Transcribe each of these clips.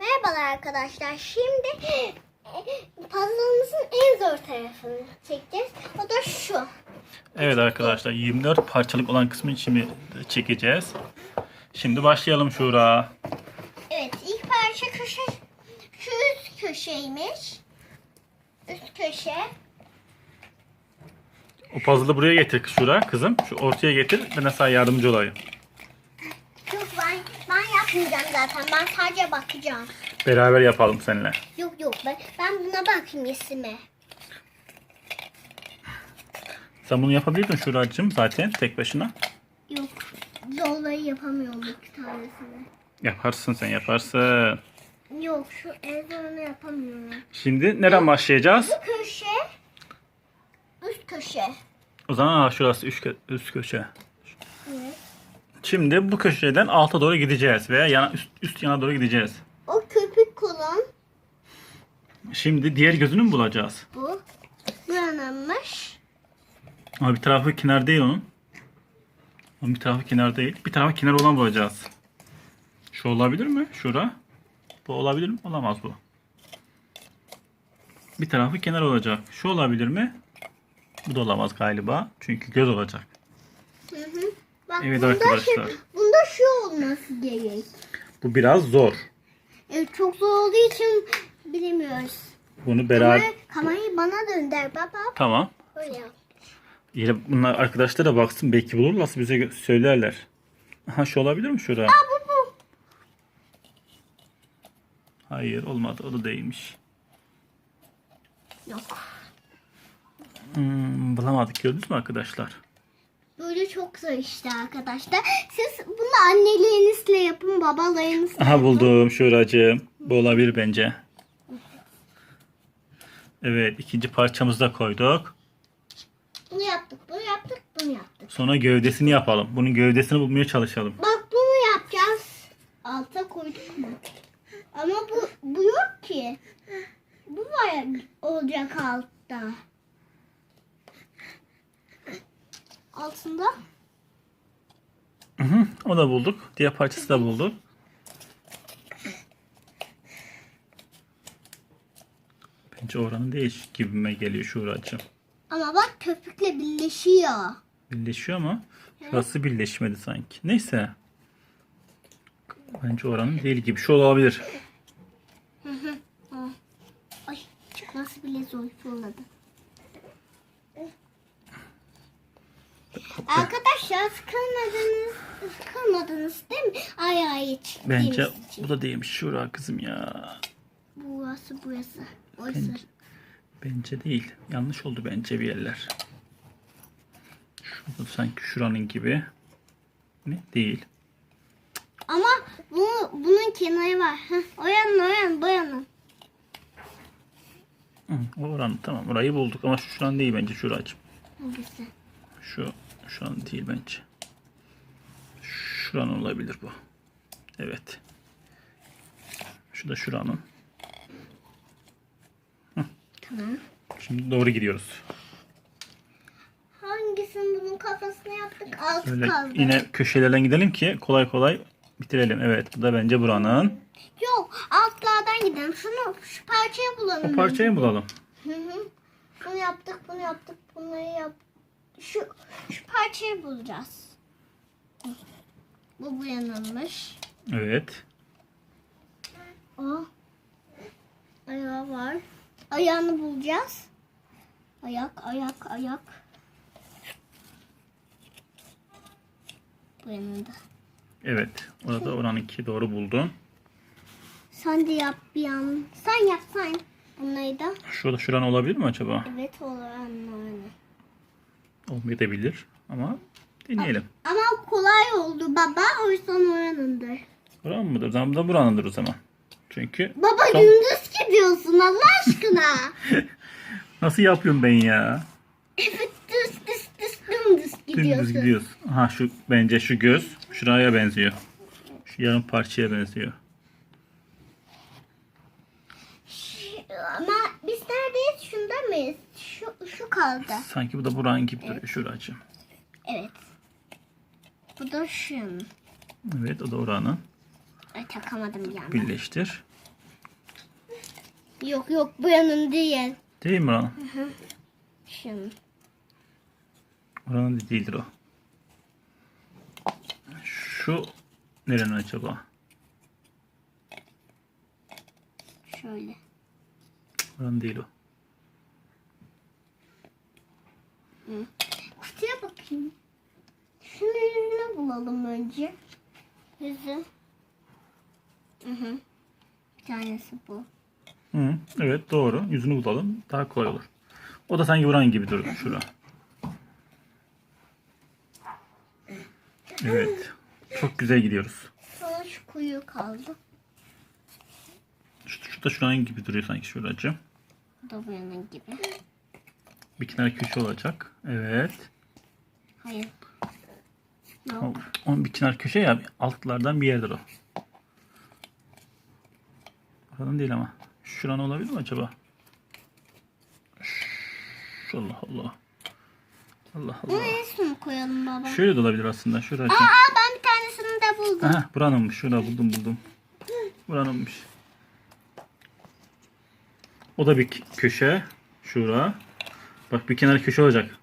Merhabalar arkadaşlar. Şimdi puzzle'ımızın en zor tarafını çekeceğiz. O da şu. Evet arkadaşlar 24 parçalık olan kısmını şimdi çekeceğiz. Şimdi başlayalım Şura. Evet ilk parça köşe şu üst köşeymiş. Üst köşe. O puzzle'ı buraya getir Şura kızım. Şu ortaya getir. Ben de sana yardımcı olayım. Yapmayacağım zaten. Ben sadece bakacağım. Beraber yapalım seninle. Yok yok ben, ben buna bakayım isime. Sen bunu yapabilirdin Şuracığım zaten tek başına. Yok zorlayı yapamıyorum iki tanesini. Yaparsın sen yaparsın. Yok şu en zorunu yapamıyorum. Şimdi nereden başlayacağız? Bu köşe üst köşe. O zaman aa, şurası üst, kö- üst köşe. Şimdi bu köşeden alta doğru gideceğiz veya yana, üst, üst yana doğru gideceğiz. O köpük kolon Şimdi diğer gözünü mü bulacağız? bu. Buranınmış. Ama bir tarafı kenar değil onun. Onun bir tarafı kenar değil. Bir tarafı kenar olan bulacağız. Şu olabilir mi? Şura. Bu olabilir mi? Olamaz bu. Bir tarafı kenar olacak. Şu olabilir mi? Bu da olamaz galiba. Çünkü göz olacak. Hı hı. Bak Evet bunda arkadaşlar. Şu, bunda şu olması gerek. Bu biraz zor. Evet, çok zor olduğu için bilemiyoruz. Bunu beraber... Kamera- kamerayı bana dönder baba. Tamam. Öyle yap. Yine bunlar arkadaşlar da baksın. Belki bulurlarsa bize söylerler. Aha şu olabilir mi şura? Aa bu bu. Hayır olmadı. O da değilmiş. Yok. Hmm, bulamadık gördünüz mü arkadaşlar? Çok zor işte arkadaşlar. Siz bunu annelerinizle yapın, babalarınızla Aha buldum şuracığım. Bu olabilir bence. Evet ikinci parçamızı da koyduk. Bunu yaptık, bunu yaptık, bunu yaptık. Sonra gövdesini yapalım. Bunun gövdesini bulmaya çalışalım. Bak bunu yapacağız. Alta koyduk mu? Ama bu, bu yok ki. Bu var olacak altta. Altında. Hı hı, o da bulduk. Diğer parçası da bulduk. Bence oranı değişik gibime geliyor şuracığım. Ama bak köpükle birleşiyor. Birleşiyor ama şurası birleşmedi sanki. Neyse. Bence oranın değil gibi. Şu olabilir. Ay nasıl bile zor fırladı. Arkadaşlar sıkılmadınız, sıkılmadınız değil mi? Ay ay Bence çektiğimiz için. bu da değilmiş Şura kızım ya. Burası burası. Burası. Bence, bence değil. Yanlış oldu bence bir yerler. Şurada sanki şuranın gibi. Ne? Değil. Ama bu, bunun kenarı var. Heh, o yanın o yanın bu yanın. Hı, o oranı tamam. Orayı bulduk ama şu şuran değil bence şuracığım. Hangisi? Şu şuran değil bence. Şuran olabilir bu. Evet. Şu da şuranın. Tamam. Şimdi doğru gidiyoruz. Hangisinin bunun kafasını yaptık? Altı Böyle kaldı. yine köşelerden gidelim ki kolay kolay bitirelim. Evet bu da bence buranın. Yok altlardan gidelim. Şunu şu parçayı bulalım. O parçayı bulalım? Hı hı. Bunu yaptık, bunu yaptık, bunları yap. Şu şu parçayı bulacağız. Bu bu yanılmış. Evet. O ayağı var. Ayağını bulacağız. Ayak, ayak, ayak. Bu yanında. Evet. Orada oranınki doğru buldun. Sen de yap bir an. Sen yap sen. Bunları da. Şurada şuran olabilir mi acaba? Evet olur anne. Olmayabilir ama deneyelim. Ama kolay oldu baba. O yüzden oranındır. Buran mıdır? Zaman da buranındır o zaman. Çünkü Baba Tam- gündüz gidiyorsun Allah aşkına. nasıl yapıyorum ben ya? evet düz düz düz dümdüz gidiyorsun. Dümdüz gidiyoruz. Aha şu bence şu göz şuraya benziyor. Şu yarım parçaya benziyor. Ama biz neredeyiz? Şunda mıyız? Şu, şu kaldı. Sanki bu da buranın gibi duruyor şuracığım. Evet. Bu da şu. Evet o da oranın. Ay takamadım bir anda. Birleştir. Yok yok bu yanın değil. Değil mi oranın? Şunun. Oranın değildir o. Şu nerenin acaba? Şöyle. Oranın değil o. Kutuya bakayım. Şunun yüzünü bulalım önce. Yüzü. Hı hı. Bir tanesi bu. Hı, evet doğru. Yüzünü bulalım. Daha kolay olur. O da sanki buranın gibi durdu şura. Evet. Çok güzel gidiyoruz. Sonra şu kuyu kaldı. Şu, şu da şuranın gibi duruyor sanki şuracığım. Bu da bu yanın gibi. Bir kenar köşe olacak. Evet. Hayır. O, oldu? onun bir kenar köşe ya altlardan bir yerdir o. Oradan değil ama. Şuran olabilir mi acaba? Şu- Allah Allah. Allah Allah. Neresini koyalım baba? Şöyle de olabilir aslında. Şuracığım. Aa ben bir tanesini de buldum. Aha buranınmış. Şurada buldum buldum. Buranınmış. O da bir köşe. Şura. Bak bir kenar köşe olacak.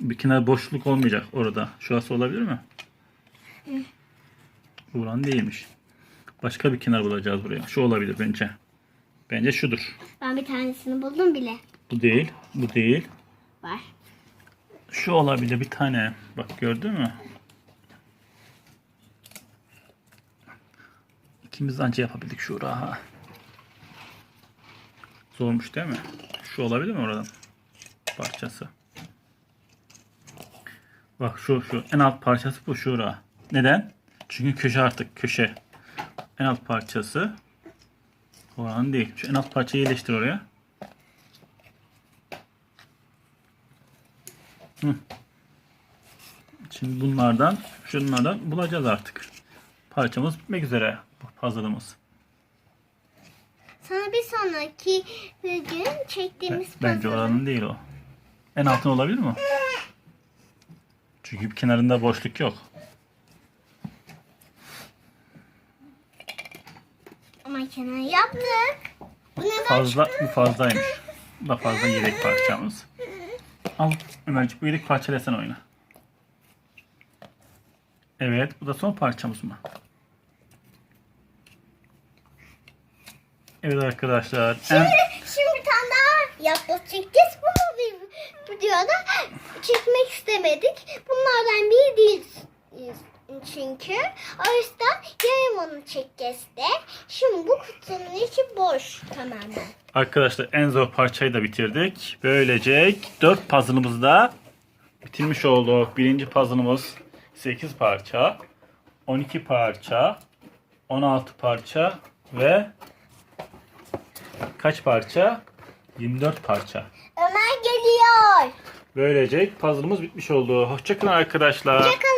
Bir kenar boşluk olmayacak orada. Şurası olabilir mi? Buran değilmiş. Başka bir kenar bulacağız buraya. Şu olabilir bence. Bence şudur. Ben bir tanesini buldum bile. Bu değil. Bu değil. Var. Şu olabilir bir tane. Bak gördün mü? İkimiz anca yapabildik şu raha. Zormuş değil mi? Şu olabilir mi oradan? Parçası. Bak şu şu en alt parçası bu şura. Neden? Çünkü köşe artık köşe. En alt parçası. Oranın değil. Şu en alt parçayı yerleştir oraya. Şimdi bunlardan, şunlardan bulacağız artık. Parçamız bitmek üzere. Puzzle'ımız. Sana bir sonraki gün çektiğimiz Bence puzzle'ı- oranın değil o. En altın olabilir mi? Çünkü bir kenarında boşluk yok. Ama kenar yaptık. Bu? Fazla, bu fazlaymış. Bu da fazla yedek parçamız. Al Ömerciğim bu yedek parçayla sen oyna. Evet bu da son parçamız mı? Evet arkadaşlar. En, Şimdi, şimdi bir tane daha yapboz çekeceğiz. Videoda çekmek istemedik. Bunlardan biri değil çünkü. O yüzden yarım onu çekeceğiz. Şimdi bu kutunun içi boş tamamen. Arkadaşlar en zor parçayı da bitirdik. Böylece 4 puzzle'ımız da bitirmiş oldu. Birinci puzzle'ımız 8 parça, 12 parça, 16 parça ve kaç parça? 24 parça. Böylece puzzle'ımız bitmiş oldu. Hoşçakalın arkadaşlar. Çakal